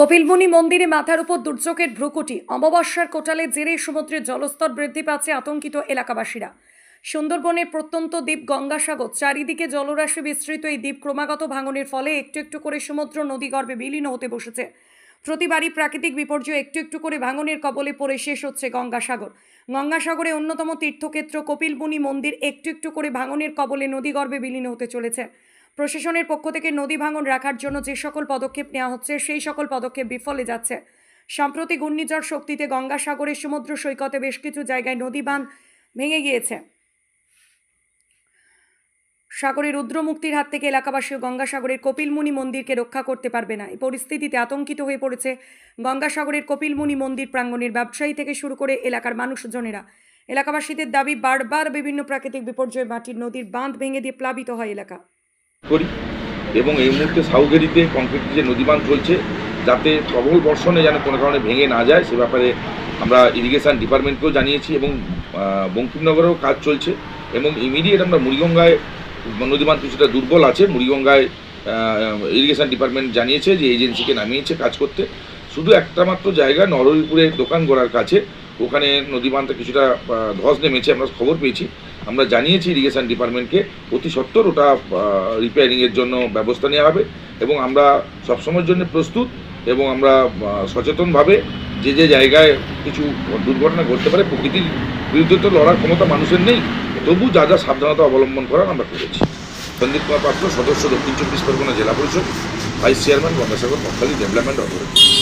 কপিলমুনি মন্দিরে মাথার উপর দুর্যোগের ভ্রুকুটি। অমাবস্যার কোটালে জেরে সমুদ্রের জলস্তর বৃদ্ধি পাচ্ছে আতঙ্কিত এলাকাবাসীরা। সুন্দরবনের প্রত্যন্ত দ্বীপ গঙ্গাসাগর চারিদিকে জলরাশি বিস্তৃত। এই দ্বীপ ক্রমাগত ভাঙনের ফলে একটু একটু করে সমুদ্র নদীগর্ভে বিলীন হতে বসেছে। প্রতিবারই প্রাকৃতিক বিপর্যয় একটু একটু করে ভাঙনের কবলে পড়ে শেষ হচ্ছে গঙ্গাসাগর। গঙ্গাসাগরে অন্যতম তীর্থক্ষেত্র কপিলমুনি মন্দির একটু একটু করে ভাঙনের কবলে নদীগর্ভে বিলীন হতে চলেছে। প্রশাসনের পক্ষ থেকে নদী ভাঙন রাখার জন্য যে সকল পদক্ষেপ নেওয়া হচ্ছে, সেই সকল পদক্ষেপ বিফলে যাচ্ছে। সম্প্রতি ঘূর্ণিঝড় শক্তিতে গঙ্গাসাগরের সমুদ্র সৈকতে বেশ কিছু জায়গায় নদী বাঁধ ভেঙে গিয়েছে। সাগরের রুদ্রমুক্তির হাত থেকে এলাকাবাসী গঙ্গাসাগরের কপিলমুনি মন্দিরকে রক্ষা করতে পারবে না। এই পরিস্থিতিতে আতঙ্কিত হয়ে পড়েছে গঙ্গাসাগরের কপিলমুনি মন্দির প্রাঙ্গণের ব্যবসায়ী থেকে শুরু করে এলাকার মানুষজনেরা। এলাকাবাসীদের দাবি, বারবার বিভিন্ন প্রাকৃতিক বিপর্যয়ে মাটির নদীর বাঁধ ভেঙে দিয়ে প্লাবিত হয় এলাকা। করি এবং এই মুহূর্তে সাউগেরিতে কংক্রিটের যে নদীবান চলছে, যাতে প্রবল বর্ষণে যেন কোনো কারণে ভেঙে না যায়, সে ব্যাপারে আমরা ইরিগেশন ডিপার্টমেন্টকেও জানিয়েছি এবং বঙ্কিমনগরেও কাজ চলছে এবং ইমিডিয়েট আমরা মুড়িগঙ্গায় নদীবান কিছুটা দুর্বল আছে, মুড়িগঙ্গায় ইরিগেশন ডিপার্টমেন্ট জানিয়েছে যে এজেন্সিকে নামিয়েছে কাজ করতে। শুধু একটা মাত্র জায়গা নরহরিপুরে দোকান গোড়ার কাছে ওখানে নদী নদীবানটা কিছুটা ধস নেমেছে, আমরা খবর পেয়েছি। আমরা জানিয়েছি ইরিগেশন ডিপার্টমেন্টকে, অতি সত্বর ওটা রিপেয়ারিংয়ের জন্য ব্যবস্থা নেওয়া হবে এবং আমরা সবসময়ের জন্য প্রস্তুত এবং আমরা সচেতনভাবে যে যে জায়গায় কিছু দুর্ঘটনা ঘটতে পারে, প্রকৃতির বিরুদ্ধে তো লড়ার ক্ষমতা মানুষের নেই, তবু যা যা সাবধানতা অবলম্বন করার আমরা করেছি। সন্দীপ কুমার পাত্র, সদস্য দক্ষিণ চব্বিশ পরগনা জেলা পরিষদ, ভাইস চেয়ারম্যান গঙ্গাসাগর মশালী ডেভেলপমেন্ট অথরিটি।